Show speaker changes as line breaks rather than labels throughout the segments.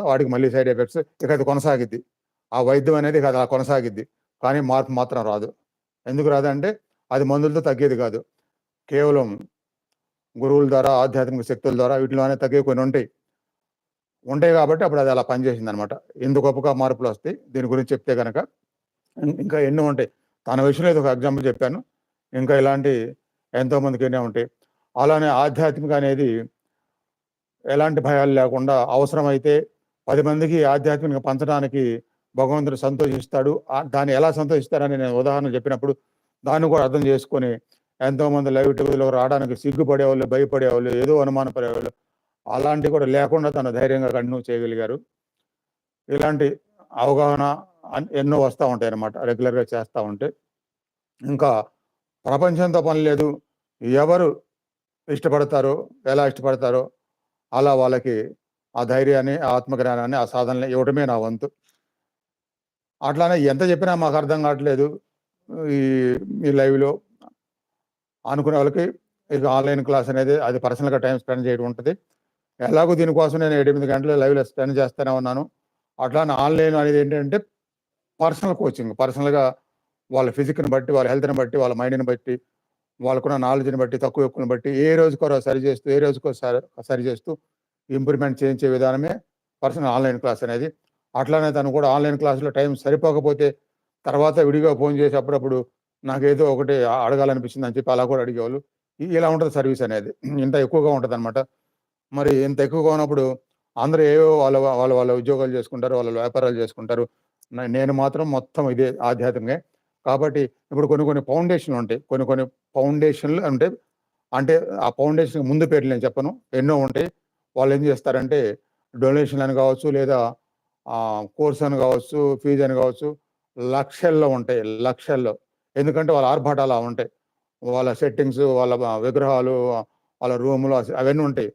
వాడికి మళ్ళీ side effects ఇక అది కొనసాగిద్ది. ఆ వైద్యం అనేది ఇక అది అలా కొనసాగిద్ది. కానీ మార్పు మాత్రం రాదు. ఎందుకు రాదు అంటే అది మందులతో తగ్గేది కాదు. కేవలం గురువుల ద్వారా ఆధ్యాత్మిక శక్తుల ద్వారా వీటిలోనే తగ్గే కొన్ని ఉంటాయి. ఉంటాయి కాబట్టి అప్పుడు అది అలా పనిచేసింది అనమాట ఎందుకు గొప్పగా మార్పులు వస్తాయి. దీని గురించి చెప్తే కనుక ఇంకా ఎన్నో ఉంటాయి. తన విషయంలో ఇది ఒక ఎగ్జాంపుల్ చెప్పాను. ఇంకా ఇలాంటి ఎంతోమందికి ఎన్నో ఉంటాయి. అలానే ఆధ్యాత్మిక అనేది ఎలాంటి భయాలు లేకుండా అవసరమైతే పది మందికి ఆధ్యాత్మిక పంచడానికి భగవంతుడు సంతోషిస్తాడు. దాన్ని ఎలా సంతోషిస్తారని నేను ఉదాహరణ చెప్పినప్పుడు దాన్ని కూడా అర్థం చేసుకొని ఎంతోమంది లైవ్ టీవీలో రావడానికి సిగ్గుపడేవాళ్ళు భయపడేవాళ్ళు ఏదో అనుమానపడేవాళ్ళు అలాంటివి కూడా లేకుండా తను ధైర్యంగా కంటిన్యూ చేయగలిగారు. ఇలాంటి అవగాహన అన్- ఎన్నో వస్తూ ఉంటాయి అన్నమాట రెగ్యులర్గా చేస్తూ ఉంటే. ఇంకా ప్రపంచంతో పని లేదు. ఎవరు ఇష్టపడతారో ఎలా ఇష్టపడతారో అలా వాళ్ళకి ఆ ధైర్యాన్ని ఆత్మజ్ఞానాన్ని ఆ సాధనని ఇవ్వడమే నా వంతు. అట్లానే ఎంత చెప్పినా మాకు అర్థం కావట్లేదు. ఈ ఈ లైవ్లో అనుకునే వాళ్ళకి ఇది ఆన్లైన్ క్లాస్ అనేది అది పర్సనల్గా టైం స్పెండ్ చేయడం ఉంటుంది. ఎలాగో దీనికోసం నేను ఎనిమిది గంటలు లైవ్లో స్పెండ్ చేస్తూనే ఉన్నాను. అట్లానే ఆన్లైన్ అనేది ఏంటంటే పర్సనల్ కోచింగ్. పర్సనల్గా వాళ్ళ ఫిజిక్ని బట్టి వాళ్ళ హెల్త్ని బట్టి వాళ్ళ మైండ్ని బట్టి వాళ్ళకున్న నాలెడ్జ్ని బట్టి తక్కువ ఎక్కువని బట్టి ఏ రోజుకో సరి చేస్తూ ఏ రోజుకో సరి చేస్తూ ఇంప్రూవ్మెంట్ చేయించే విధానమే పర్సనల్ ఆన్లైన్ క్లాస్ అనేది. అట్లానే తను కూడా ఆన్లైన్ క్లాస్లో టైం సరిపోకపోతే తర్వాత విడిగా ఫోన్ చేసి అప్పుడప్పుడు నాకేదో ఒకటి అడగాలనిపించింది అని చెప్పి అలా కూడా అడిగేవాళ్ళు. ఇలా ఉంటుంది సర్వీస్ అనేది. ఇంత ఎక్కువగా ఉంటుంది అనమాట మరి ఇంత ఎక్కువగా ఉన్నప్పుడు అందరూ ఏవో వాళ్ళ వాళ్ళ వాళ్ళ ఉద్యోగాలు చేసుకుంటారు వాళ్ళ వ్యాపారాలు చేసుకుంటారు. నేను మాత్రం మొత్తం ఇదే ఆధ్యాత్మికే కాబట్టి ఇప్పుడు కొన్ని కొన్ని ఫౌండేషన్లు ఉంటాయి. కొన్ని కొన్ని ఫౌండేషన్లు అంటే అంటే ఆ ఫౌండేషన్ ముందు పేర్లు నేను చెప్పను. ఎన్నో ఉంటాయి. వాళ్ళు ఏం చేస్తారంటే డొనేషన్ అని కావచ్చు లేదా కోర్స్ అని కావచ్చు ఫీజు అని కావచ్చు లక్షల్లో ఉంటాయి లక్షల్లో. ఎందుకంటే వాళ్ళ ఆర్భాటాలు అలా ఉంటాయి. వాళ్ళ సెట్టింగ్స్ వాళ్ళ విగ్రహాలు వాళ్ళ రూములు అవన్నీ ఉంటాయి.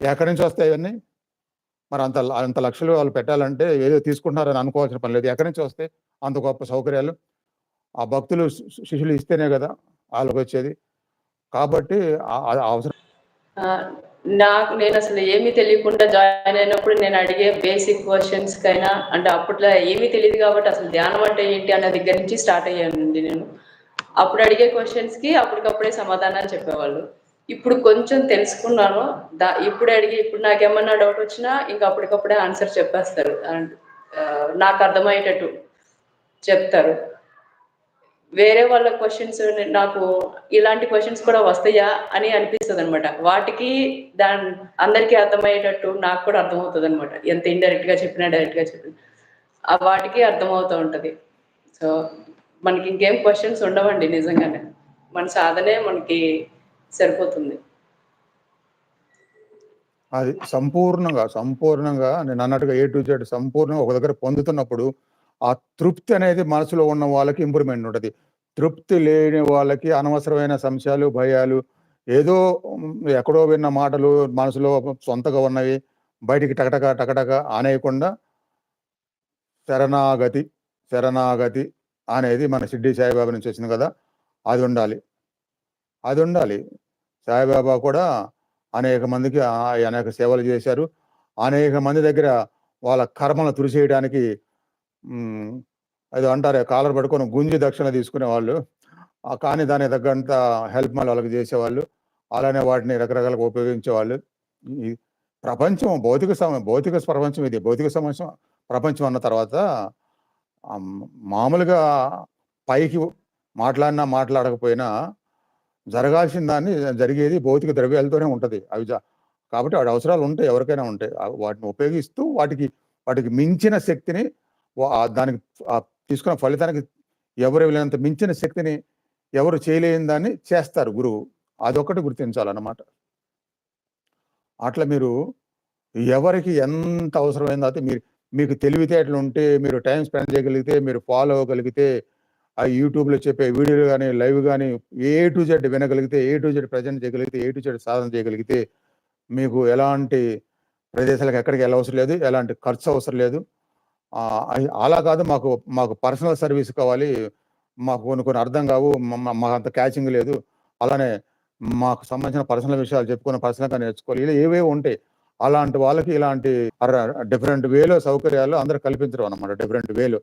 ఎక్కడి నుంచి వస్తాయి అవన్నీ మరి అంత అంత లక్షలు వాళ్ళు పెట్టాలంటే ఏదో తీసుకుంటున్నారని అనుకోవాల్సిన పని లేదు. ఎక్కడి నుంచి వస్తే అంత గొప్ప సౌకర్యాలు. ఆ భక్తులు శిష్యులు ఇస్తేనే కదా వాళ్ళకి వచ్చేది కాబట్టి అవసరం
నాకు నేను అసలు ఏమీ తెలియకుండా జాయిన్ అయినప్పుడు నేను అడిగే బేసిక్ క్వశ్చన్స్ కైనా అంటే అప్పట్లో ఏమీ తెలియదు కాబట్టి అసలు ధ్యానం అంటే ఏంటి అన్న దగ్గర నుంచి స్టార్ట్ అయ్యానండి నేను. అప్పుడు అడిగే క్వశ్చన్స్కి అప్పటికప్పుడే సమాధానాలు చెప్పేవాళ్ళు. ఇప్పుడు కొంచెం తెలుసుకున్నాను. దా ఇప్పుడు అడిగి ఇప్పుడు నాకేమన్నా డౌట్ వచ్చినా ఇంకా అప్పటికప్పుడే ఆన్సర్ చెప్పేస్తారు. నాకు అర్థమయ్యేటట్టు చెప్తారు. వేరే వాళ్ళ క్వశ్చన్స్ నాకు ఇలాంటి క్వశ్చన్స్ కూడా వస్తాయా అని అనిపిస్తుంది అనమాట వాటికి దాని అందరికీ అర్థమయ్యేటట్టు నాకు కూడా అర్థమవుతుంది అనమాట ఎంత ఇండైరెక్ట్గా చెప్పినా డైరెక్ట్గా చెప్పినా. ఆ వాటికి అర్థమవుతూ ఉంటది. సో మనకి ఇంకేం క్వశ్చన్స్ ఉండవండి నిజంగానే. మన సాధనే మనకి సరిపోతుంది.
అది సంపూర్ణంగా సంపూర్ణంగా నేను అన్నట్టుగా ఏ టు జెడ్ సంపూర్ణంగా ఒక దగ్గర పొందుతున్నప్పుడు ఆ తృప్తి అనేది మనసులో ఉన్న వాళ్ళకి ఇంప్రూవ్మెంట్ ఉంటుంది. తృప్తి లేని వాళ్ళకి అనవసరమైన సంశయాలు భయాలు ఏదో ఎక్కడో విన్న మాటలు మనసులో సొంతగా ఉన్నవి బయటికి టకటక టకటక అనేయకుండా శరణాగతి శరణాగతి అనేది మన సిడ్డి సాయిబాబా నుంచి వచ్చింది కదా అది ఉండాలి. అది ఉండాలి. సాయిబాబా కూడా అనేక మందికి అనేక సేవలు చేశారు. అనేక మంది దగ్గర వాళ్ళ కర్మలు తుడిచేయడానికి అది అంటారు కాలర్ పట్టుకొని గుంజి దక్షిణ తీసుకునే వాళ్ళు ఆ కానీ దానికి తగ్గంత హెల్ప్ మళ్ళీ వాళ్ళకి చేసేవాళ్ళు. అలానే వాటిని రకరకాలుగా ఉపయోగించేవాళ్ళు. ఈ ప్రపంచం భౌతిక సమ భౌతిక ప్రపంచం ఇది. భౌతిక సమస్య ప్రపంచం అన్న తర్వాత మామూలుగా పైకి మాట్లాడినా మాట్లాడకపోయినా జరగాల్సిన దాన్ని జరిగేది భౌతిక ద్రవ్యాలతోనే ఉంటుంది. అవి కాబట్టి వాటి అవసరాలు ఉంటాయి ఎవరికైనా ఉంటాయి. వాటిని ఉపయోగిస్తూ వాటికి వాటికి మించిన శక్తిని దానికి తీసుకున్న ఫలితానికి ఎవరు వెళ్ళినంత మించిన శక్తిని ఎవరు చేయలేని దాన్ని చేస్తారు గురువు. అదొకటి గుర్తించాలన్నమాట. అట్లా మీరు ఎవరికి ఎంత అవసరమైందో అయితే మీరు మీకు తెలివితేటలు ఉంటే మీరు టైం స్పెండ్ చేయగలిగితే మీరు ఫాలో అవ్వగలిగితే ఆ యూట్యూబ్లో చెప్పే వీడియోలు కానీ లైవ్ కానీ ఏ టు జెడ్ వినగలిగితే ఏ టు జెడ్ ప్రజెంట్ చేయగలిగితే ఏ టు జెడ్ సాధన చేయగలిగితే మీకు ఎలాంటి ప్రదేశాలకు ఎక్కడికి వెళ్ళవసరం లేదు ఎలాంటి ఖర్చు అవసరం లేదు. అలా కాదు మాకు మాకు పర్సనల్ సర్వీస్ కావాలి. మాకు కొన్ని కొన్ని అర్థం కావు. మాకు అంత క్యాచింగ్ లేదు. అలానే మాకు సంబంధించిన పర్సనల్ విషయాలు చెప్పుకొని పర్సనల్గా నేర్చుకోవాలి. ఇలా ఏవేవి ఉంటాయి. అలాంటి వాళ్ళకి ఇలాంటి డిఫరెంట్ వేలో సౌకర్యాలు అందరు కల్పించడం అనమాట డిఫరెంట్ వేలు.